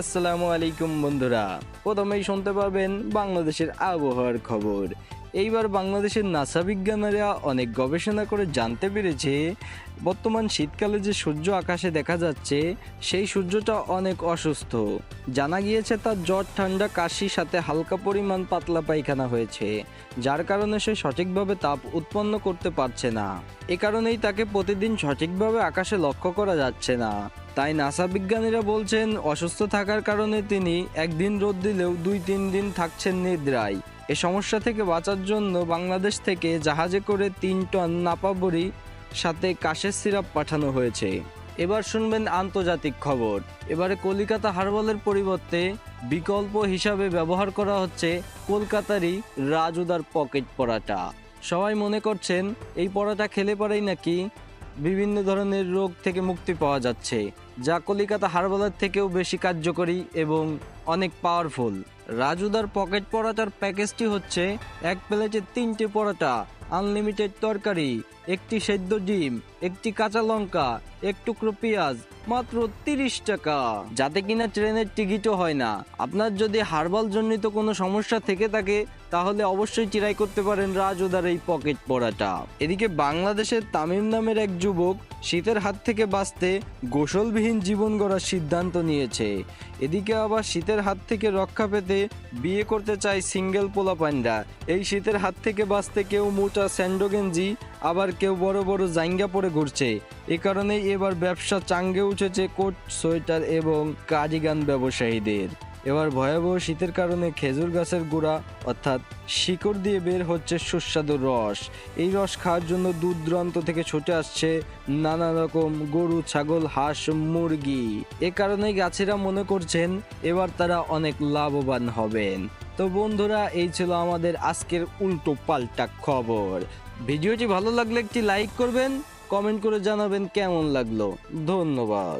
আসসালামু আলাইকুম বন্ধুরা। প্রথমেই শুনতে পাবেন বাংলাদেশের আবহাওয়ার খবর। এইবার বাংলাদেশের নাসা বিজ্ঞানীরা অনেক গবেষণা করে জানতে পেরেছে, বর্তমান শীতকালে যে সূর্য আকাশে দেখা যাচ্ছে, সেই সূর্যটা অনেক অসুস্থ। জানা গিয়েছে তার জ্বর, ঠান্ডা কাশির সাথে হালকা পরিমাণ পাতলা পায়খানা হয়েছে, যার কারণে সে সঠিকভাবে তাপ উৎপন্ন করতে পারছে না। এ কারণেই তাকে প্রতিদিন সঠিকভাবে আকাশে লক্ষ্য করা যাচ্ছে না। তাই নাসা বিজ্ঞানীরা বলছেন, অসুস্থ থাকার কারণে তিনি একদিন রোদ দিলেও দুই তিন দিন থাকছেন নিদ্রায়। এ সমস্যা থেকে বাঁচার জন্য বাংলাদেশ থেকে জাহাজে করে তিন টন নাপাবড়ি সাথে কাশের সিরাপ পাঠানো হয়েছে। এবার শুনবেন আন্তর্জাতিক খবর। এবারে কলিকাতা হারবালের পরিবর্তে বিকল্প হিসাবে ব্যবহার করা হচ্ছে কলকাতারই রাজুদার পকেট পরাটা। সবাই মনে করছেন, এই পরাটা খেলে পরেই নাকি বিভিন্ন ধরনের রোগ থেকে মুক্তি পাওয়া যাচ্ছে। যা কলিকাতা হারবালের থেকেও বেশি কার্যকরী এবং অনেক পাওয়ারফুল রাজুদার পকেট পরাটার প্যাকেজটি হচ্ছে এক প্লেটে তিনটে পরোটা, আনলিমিটেড তরকারি, একটি সেদ্ধ ডিম, একটি কাঁচা লঙ্কা, এক টুকরো পেঁয়াজ, মাত্র তিরিশ টাকা। যাতে কিনা ট্রেনের টিকিটও হয় না। আপনার যদি হার্বাল জনিত কোনো সমস্যা থেকে থাকে, তাহলে অবশ্যই ট্রাই করতে পারেন রাজুদার এই পকেট পড়াটা এদিকে বাংলাদেশের তামিম নামের এক যুবক শীতের হাত থেকে বাঁচতে গোসলবিহীন জীবন গড়ার সিদ্ধান্ত নিয়েছে। এদিকে আবার শীতের হাত থেকে রক্ষা পেতে বিয়ে করতে চায় সিঙ্গেল পোলাপান্ডা এই শীতের হাত থেকে বাঁচতে কেউ মোটা স্যান্ডো গেঞ্জি আবার কেউ বড় বড় জাইঙ্গা পরে ঘুরছে। এ কারণেই এবার ব্যবসা চাঙ্গে উঠেছে কোট, সোয়েটার এবং কার্ডিগান ব্যবসায়ীদের। এবার ভয়াবহ শীতের কারণে খেজুর গাছের গোড়া, অর্থাৎ শিকড় দিয়ে বের হচ্ছে সুস্বাদু রস। এই রস খাওয়ার জন্য দূর থেকে ছুটে আসছে নানা রকম গরু, ছাগল, হাঁস, মুরগি। এ কারণেই গাছেরা মনে করছেন এবার তারা অনেক লাভবান হবেন। তো বন্ধুরা, এই ছিল আমাদের আজকের উল্টো পাল্টা খবর। ভিডিওটি ভালো লাগলে একটি লাইক করবেন, কমেন্ট করে জানাবেন কেমন লাগল। ধন্যবাদ।